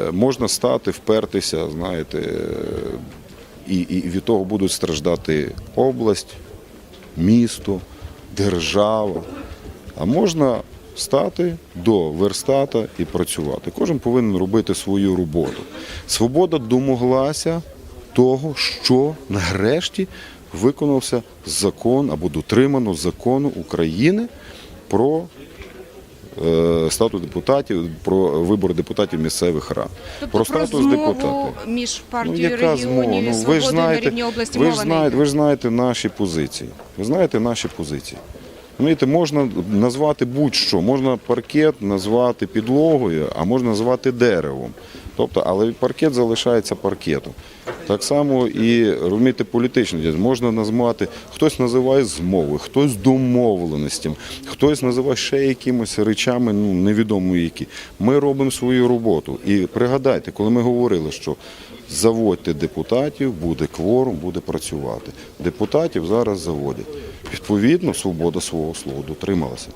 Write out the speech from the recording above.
Е, Можна стати, впертися, знаєте, е, і, і від того будуть страждати область, місто, держава. А можна стати до верстата і працювати. Кожен повинен робити свою роботу. Свобода домоглася того, що нарешті виконався закон або дотримано закону України про статус депутатів, про вибори депутатів місцевих рад. Тобто про, статус змову депутатів. між Ну, яка регіонів Ну, ви ж знаєте, на рівні області ви ж знаєте, ви ж знаєте наші позиції. Ви знаєте наші позиції. Розумієте, можна назвати будь-що. Можна паркет назвати підлогою, а можна назвати деревом. Тобто, але паркет залишається паркетом. Так само і розумієте, політичний діяльність. можна назвати, хтось називає змови, хтось домовленостям, хтось називає ще якимось речами, ну невідомо які. Ми робимо свою роботу. І пригадайте, коли ми говорили, що заводьте депутатів, буде кворум, буде працювати. Депутатів зараз заводять. Відповідно, свобода свого слова дотрималася.